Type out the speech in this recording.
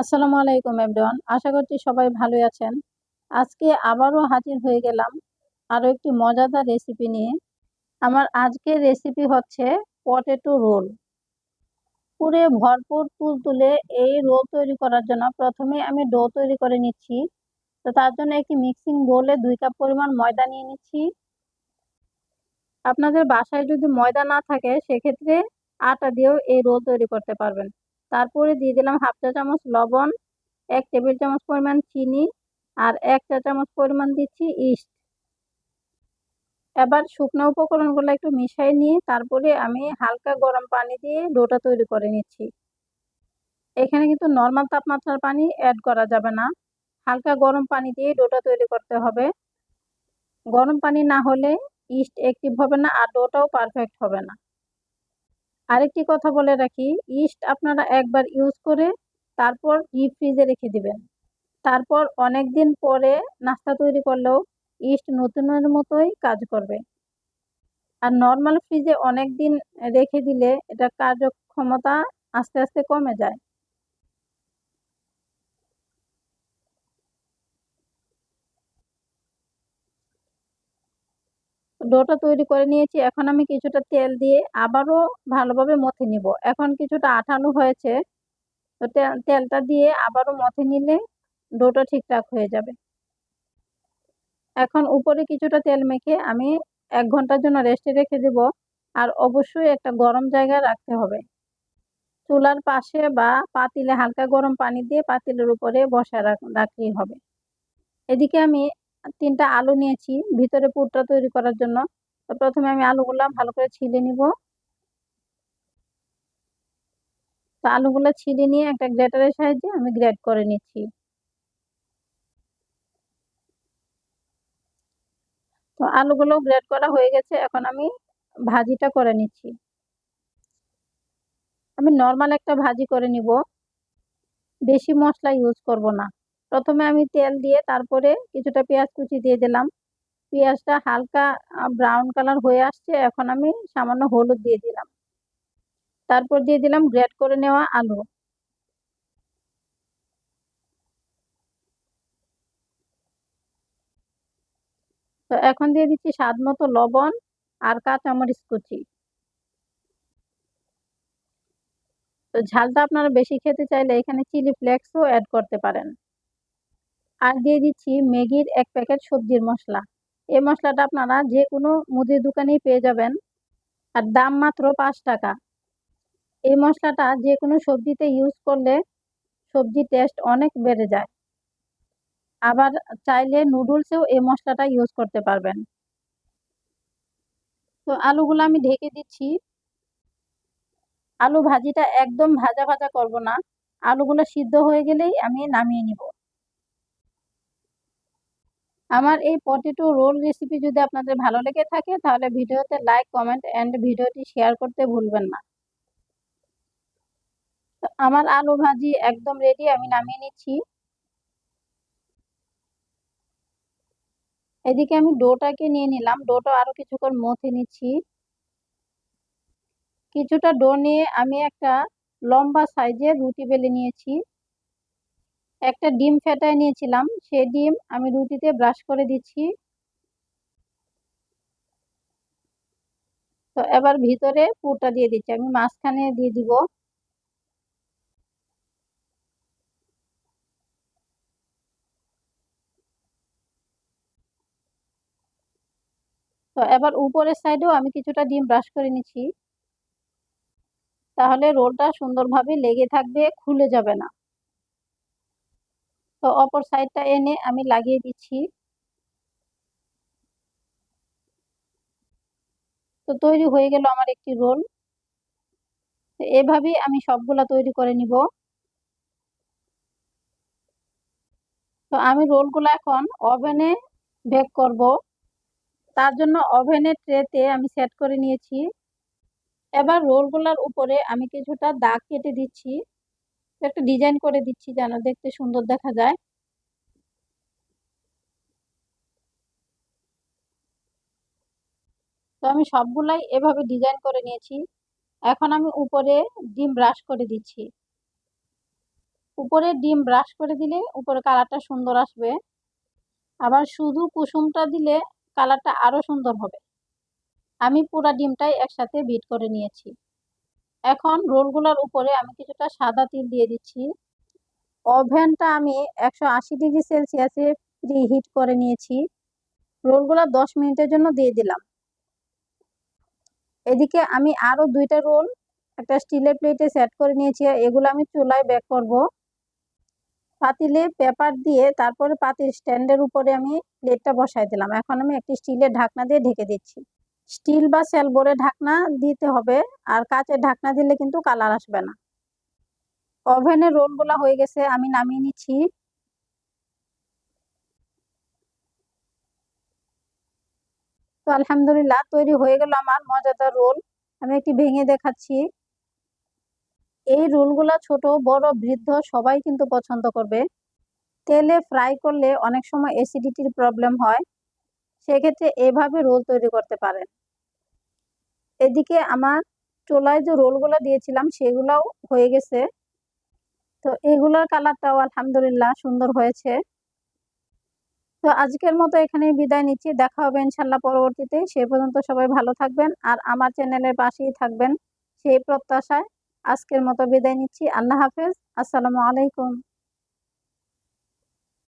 আসসালামু আলাইকুম, এভরিওয়ান। আশা করছি সবাই ভালোই আছেন। আজকে আবারও হাজির হয়ে গেলাম আরও একটি মজাদার রেসিপি নিয়ে। আমার আজকের রেসিপি হচ্ছে পটেটো রোল পুরে ভরপুর তুল তুলে এই রোল তৈরি করার জন্য প্রথমে আমি ডো তৈরি করে নিচ্ছি। তো তার জন্য একটি মিক্সিং বোলে দুই কাপ পরিমাণ ময়দা নিয়ে নিচ্ছি। আপনাদের বাসায় যদি ময়দা না থাকে, সেক্ষেত্রে আটা দিয়েও এই রোল তৈরি করতে পারবেন। তারপরে দিয়ে দিলাম হাফ চা চামচ লবণ, এক টেবিল চামচ পরিমাণ চিনি আর এক চা চামচ পরিমাণ দিচ্ছি ইস্ট। এবার শুকনো উপকরণগুলো একটু মিশিয়ে নিয়ে তারপরে আমি হালকা গরম পানি দিয়ে ডোটা তৈরি করে নিচ্ছি। এখানে কিন্তু নর্মাল তাপমাত্রার পানি অ্যাড করা যাবে না। হালকা গরম পানি দিয়ে ডোটা তৈরি করতে হবে। গরম পানি না হলে ইস্ট অ্যাক্টিভ হবে না আর ডোটাও পারফেক্ট হবে না। আরেকটি কথা বলে রাখি ইস্ট আপনারা একবার ইউজ করে তারপর ডিপ ফ্রিজে রেখে দিবেন। তারপর অনেক দিন পরে নাস্তা তৈরি করলেও ইস্ট নতুনের মতোই কাজ করবে। আর নর্মাল ফ্রিজে অনেক দিন রেখে দিলে এটা কার্যক্ষমতা আস্তে আস্তে কমে যায়। ডোটা তৈরি করে নিয়েছি। এখন আমি কিছুটা তেল দিয়ে আবারও ভালোভাবে মথে নিব। এখন কিছুটা আঠালো হয়েছে। তো তেলটা দিয়ে আবারও মথে নিলে ডোটা ঠিকঠাক হয়ে যাবে। এখন উপরে কিছুটা তেল মেখে আমি এক ঘণ্টার জন্য রেস্টে রেখে দেব। আর অবশ্যই একটা গরম জায়গায় রাখতে হবে। চুলার পাশে বা পাতিলে হালকা গরম পানি দিয়ে পাতিলের উপরে বসা রাখ, রাখলেই হবে। এদিকে আমি তিনটা আলু নিয়েছি, ভিতরে পুরটা তৈরি করার জন্য। তো প্রথমে আমি আলুগুলো ভালো করে ছিলে নিব। তো আলুগুলো ছিলে নিয়ে একটা গ্রেটারের সাহায্যে আমি গ্রেট করে নিচ্ছি। তো আলুগুলো গ্রেট করা হয়ে গেছে, এখন আমি ভাজিটা করে নিচ্ছি। আমি নর্মাল একটা ভাজি করে নিব। বেশি মশলা ইউজ করব না। প্রথমে আমি তেল দিয়ে তারপরে কিছুটা পেঁয়াজ কুচি দিয়ে দিলাম। পেঁয়াজটা হালকা ব্রাউন কালার হয়ে আসছে, এখন আমি সামান্য হলুদ দিয়ে দিলাম। তারপর দিয়ে দিলাম গ্রেট করে নেওয়া আলু। তো এখন দিয়ে দিচ্ছি স্বাদ মতো লবণ আর কাঁচামরিচ কুচি। তো ঝালটা আপনারা বেশি খেতে চাইলে এখানে চিলি ফ্লেক্সও অ্যাড করতে পারেন। আর দিয়ে দিচ্ছি ম্যাগির এক প্যাকেট সবজির মশলা। এই মশলাটা আপনারা যে কোনো মুদির দোকানেই পেয়ে যাবেন। আর দাম মাত্র পাঁচ টাকা। এই মশলাটা যে কোনো সবজিতে ইউজ করলে সবজির টেস্ট অনেক বেড়ে যায়। আবার চাইলে নুডলসেও এই মশলাটা ইউজ করতে পারবেন। তো আলুগুলো আমি ঢেকে দিচ্ছি। আলু ভাজিটা একদম ভাজা ভাজা করব না। আলুগুলো সিদ্ধ হয়ে গেলেই আমি নামিয়ে নিব। আমার এই পটেটো রোল রেসিপি যদি আপনাদের ভালো লেগে থাকে, তাহলে ভিডিওতে লাইক কমেন্ট অ্যান্ড ভিডিওটি শেয়ার করতে ভুলবেন না। আমার আলু ভাজি একদম রেডি আমি নামিয়ে নিচ্ছি। এদিকে আমি ডোটাকে নিয়ে নিলাম। ডোটা আরও কিছুক্ষণ মথে নিচ্ছি। কিছুটা ডো নিয়ে আমি একটা লম্বা সাইজের রুটি বেলে নিয়েছি। একটা ডিম ফেটায় নিয়েছিলাম। সেই ডিম আমি রুটিতে ব্রাশ করে দিচ্ছি। তো এবার ভিতরে পুরটা দিয়ে দিচ্ছি। আমি মাঝখানে দিয়ে দিব। তো এবার উপরের সাইডেও আমি কিছুটা ডিম ব্রাশ করে নিচ্ছি। তাহলে রোলটা সুন্দরভাবে লেগে থাকবে, খুলে যাবে না। তো অপর সাইডটা এনে আমি লাগিয়ে দিচ্ছি। তো তৈরি হয়ে গেল আমার একটি রোল এভাবেই আমি সবগুলা তৈরি করে নিব। তো আমি রোলগুলো এখন ওভেনে বেক করব। তার জন্য ওভেনের ট্রেতে আমি সেট করে নিয়েছি। এবার রোলগুলোর উপরে আমি কিছুটা দাগ কেটে দিচ্ছি। একটা ডিজাইন করে দিচ্ছি যেন দেখতে সুন্দর দেখা যায়। তো আমি সবগুলাই এভাবে ডিজাইন করে নিয়েছি। এখন আমি উপরে ডিম ব্রাশ করে দিচ্ছি। উপরে ডিম ব্রাশ করে দিলে উপরে কালারটা সুন্দর আসবে। আবার শুধু কুসুমটা দিলে কালারটা আরও সুন্দর হবে। আমি পুরা ডিমটাই একসাথে বিট করে নিয়েছি। এখন রোলগুলোর উপরে আমি কিছুটা সাদা তিল দিয়ে দিচ্ছি। ওভেনটা আমি একশো আশি ডিগ্রি সেলসিয়াসে হিট করে নিয়েছি। রোলগুলো দশ মিনিটের জন্য দিয়ে দিলাম। এদিকে আমি আরও দুইটা রোল একটা স্টিলের প্লেটে সেট করে নিয়েছি এগুলো আমি চুলায় ব্যাক করব। পাতিলে পেপার দিয়ে তারপরে পাতিল স্ট্যান্ডের উপরে আমি প্লেটটা বসাই দিলাম। এখন আমি একটি স্টিলের ঢাকনা দিয়ে ঢেকে দিচ্ছি। স্টিল বা সেলবোর্ডের ঢাকনা দিতে হবে, আর কাঁচের ঢাকনা দিলে কিন্তু কালার আসবে না। ওভেনের রোলগুলো হয়ে গেছে, আমি নামিয়ে নিচ্ছি। তো আলহামদুলিল্লাহ, তৈরি হয়ে গেল আমার মজাদার রোল আমি একটি ভেঙে দেখাচ্ছি। এই রোলগুলো ছোট, বড়, বৃদ্ধ সবাই কিন্তু পছন্দ করবে। তেলে ফ্রাই করলে অনেক সময় অ্যাসিডিটির প্রবলেম হয়। সেক্ষেত্রে এভাবে রোল তৈরি করতে পারেন। এদিকে আমার চোলায় যে রোলগুলো দিয়েছিলাম সেগুলোও হয়ে গেছে। তো এগুলোর কালারটাও আলহামদুলিল্লাহ সুন্দর হয়েছে। তো আজকের মতো এখানে বিদায় নিচ্ছি। দেখা হবে ইনশাল্লাহ পরবর্তীতে। সে পর্যন্ত সবাই ভালো থাকবেন আর আমার চ্যানেলের পাশেই থাকবেন সেই প্রত্যাশায় আজকের মতো বিদায় নিচ্ছি। আল্লাহ হাফেজ। আসসালামু আলাইকুম।